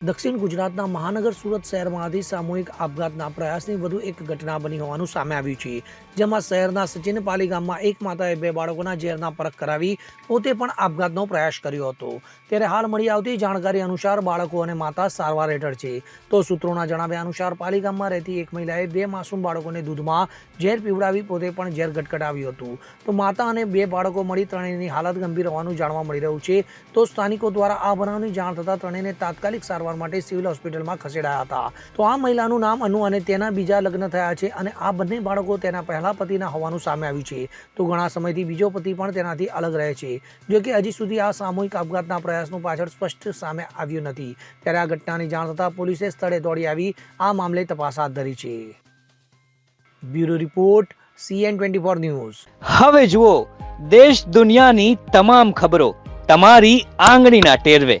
દક્ષિણ ગુજરાતના મહાનગર સુરત શહેરમાંથી સામૂહિક આપઘાતના પ્રયાસની વધુ એક ઘટના બની હોવાનું સામે આવ્યું છે, જેમાં શહેરના સચિન પાલી ગામમાં એક માતાએ બે બાળકોના ઝેરના પરખ કરાવી પોતે પણ આપઘાતનો પ્રયાસ કર્યો હતો. ત્યારે હાલ મળી આવતી જાણકારી અનુસાર બાળકો અને માતા સારવાર હેઠળ છે. તો સૂત્રોના જણાવ્યા અનુસાર પાલી ગામમાં રહેતી એક મહિલાએ બે માસૂમ બાળકોને દૂધમાં ઝેર પીવડાવી પોતે પણ ઝેર ગટગટાવ્યું હતું. તો માતા અને બે બાળકો મળી ત્રણેયની હાલત ગંભીર હોવાનું જાણવા મળી રહ્યું છે. તો સ્થાનિકો દ્વારા આ બનાવની જાણ થતાં ત્રણેયને તાત્કાલિક સારવાર માટે સિવિલ હોસ્પિટલમાં ખસેડાયા હતા. તો આ મહિલાનું નામ અનુ અને તેના બીજા લગ્ન થયા છે અને આ બંને બાળકો તેના પહેલા પતિના હોવાનું સામે આવ્યું છે. તો ઘણા સમયથી બીજો પતિ પણ તેનાથી અલગ રહે છે. જો હજી સુધી આ સામૂહિક આપઘાતના પ્રયાસનું પાછળ સ્પષ્ટ સામે આવ્યું નથી. ત્યારે આ ઘટનાની જાણ થતાં પોલીસે સ્થળે દોડી આવી. આ મામલે તપાસ હાથ ધરી છે. Bureau report, CN twenty four news. હવે જુઓ, દેશ દુનિયાની તમામ ખબરો તમારી આંગળીના ટેરવે.